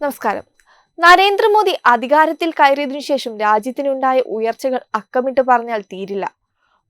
നമസ്കാരം. നരേന്ദ്രമോദി അധികാരത്തിൽ കയറിയതിനു ശേഷം രാജ്യത്തിനുണ്ടായ ഉയർച്ചകൾ അക്കമിട്ട് പറഞ്ഞാൽ തീരില്ല.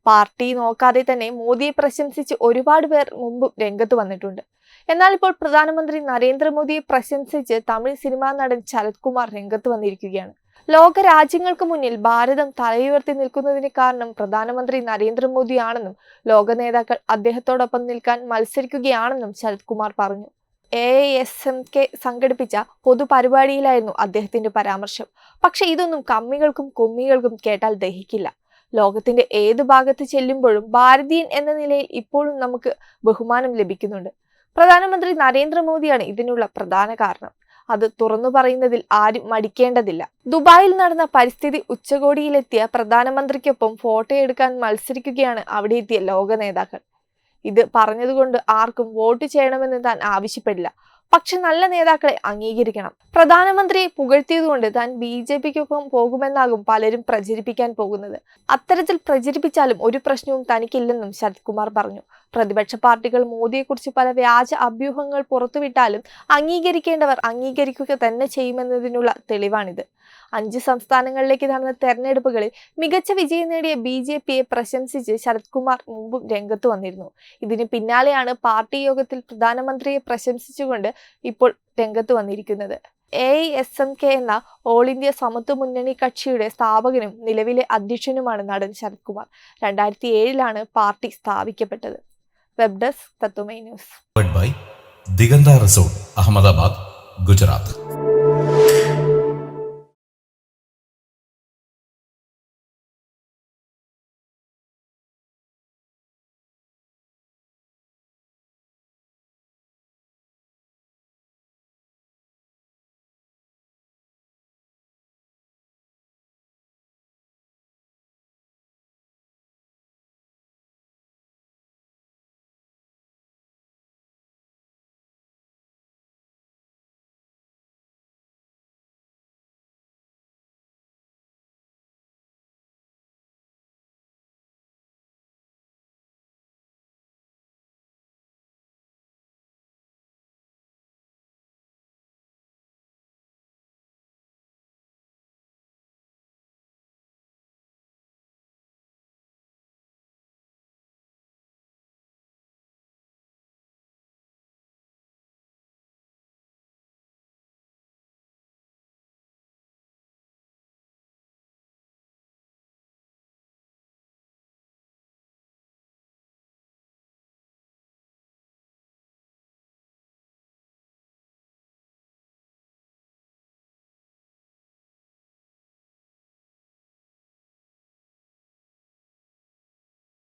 പാർട്ടി നോക്കാതെ തന്നെ മോദിയെ പ്രശംസിച്ച് ഒരുപാട് പേർ മുമ്പ് രംഗത്ത് വന്നിട്ടുണ്ട്. എന്നാൽ ഇപ്പോൾ പ്രധാനമന്ത്രി നരേന്ദ്രമോദിയെ പ്രശംസിച്ച് തമിഴ് സിനിമാ നടൻ ശരത് കുമാർ രംഗത്ത് വന്നിരിക്കുകയാണ്. ലോക രാജ്യങ്ങൾക്ക് മുന്നിൽ ഭാരതം തലയുയർത്തി നിൽക്കുന്നതിന് കാരണം പ്രധാനമന്ത്രി നരേന്ദ്രമോദിയാണെന്നും ലോക നേതാക്കൾ അദ്ദേഹത്തോടൊപ്പം നിൽക്കാൻ മത്സരിക്കുകയാണെന്നും ശരത് കുമാർ പറഞ്ഞു. എ എസ് എം കെ സംഘടിപ്പിച്ച പൊതുപരിപാടിയിലായിരുന്നു അദ്ദേഹത്തിന്റെ പരാമർശം. പക്ഷെ ഇതൊന്നും കമ്മികൾക്കും കൊമ്മികൾക്കും കേട്ടാൽ ദഹിക്കില്ല. ലോകത്തിന്റെ ഏത് ഭാഗത്ത് ചെല്ലുമ്പോഴും ഭാരതീയൻ എന്ന നിലയിൽ ഇപ്പോഴും നമുക്ക് ബഹുമാനം ലഭിക്കുന്നുണ്ട്. പ്രധാനമന്ത്രി നരേന്ദ്രമോദിയാണ് ഇതിനുള്ള പ്രധാന കാരണം. അത് തുറന്നു പറയുന്നതിൽ ആരും മടിക്കേണ്ടതില്ല. ദുബായിൽ നടന്ന പരിസ്ഥിതി ഉച്ചകോടിയിലെത്തിയ പ്രധാനമന്ത്രിക്കൊപ്പം ഫോട്ടോ എടുക്കാൻ മത്സരിക്കുകയാണ് അവിടെ എത്തിയ ലോക നേതാക്കൾ. ഇത് പറഞ്ഞതുകൊണ്ട് ആർക്കും വോട്ട് ചെയ്യണമെന്ന് താൻ ആവശ്യപ്പെടില്ല. പക്ഷെ നല്ല നേതാക്കളെ അംഗീകരിക്കണം. പ്രധാനമന്ത്രിയെ പുകഴ്ത്തിയതുകൊണ്ട് താൻ ബി ജെ പിക്കൊപ്പം പോകുമെന്നാകും പലരും പ്രചരിപ്പിക്കാൻ പോകുന്നത്. അത്തരത്തിൽ പ്രചരിപ്പിച്ചാലും ഒരു പ്രശ്നവും തനിക്കില്ലെന്നും ശരത് കുമാർ പറഞ്ഞു. പ്രതിപക്ഷ പാർട്ടികൾ മോദിയെക്കുറിച്ച് പല വ്യാജ അഭ്യൂഹങ്ങൾ പുറത്തുവിട്ടാലും അംഗീകരിക്കേണ്ടവർ അംഗീകരിക്കുക തന്നെ ചെയ്യുമെന്നതിനുള്ള തെളിവാണിത്. അഞ്ച് സംസ്ഥാനങ്ങളിലേക്ക് നടന്ന തെരഞ്ഞെടുപ്പുകളിൽ മികച്ച വിജയം നേടിയ ബി ജെ പിയെ പ്രശംസിച്ച് ശരത്കുമാർ മുമ്പും രംഗത്ത് വന്നിരുന്നു. ഇതിന് പിന്നാലെയാണ് പാർട്ടി യോഗത്തിൽ പ്രധാനമന്ത്രിയെ പ്രശംസിച്ചുകൊണ്ട് ഇപ്പോൾ രംഗത്ത് വന്നിരിക്കുന്നത്. എ എസ് എം കെ എന്ന ഓൾ ഇന്ത്യ സമത്വ മുന്നണി കക്ഷിയുടെ സ്ഥാപകനും നിലവിലെ അധ്യക്ഷനുമാണ് നടൻ ശരത്കുമാർ. രണ്ടായിരത്തി ഏഴിലാണ് party സ്ഥാപിക്കപ്പെട്ടത്. Web desk Tatvamayi news. Digantha resort Ahmedabad Gujarat.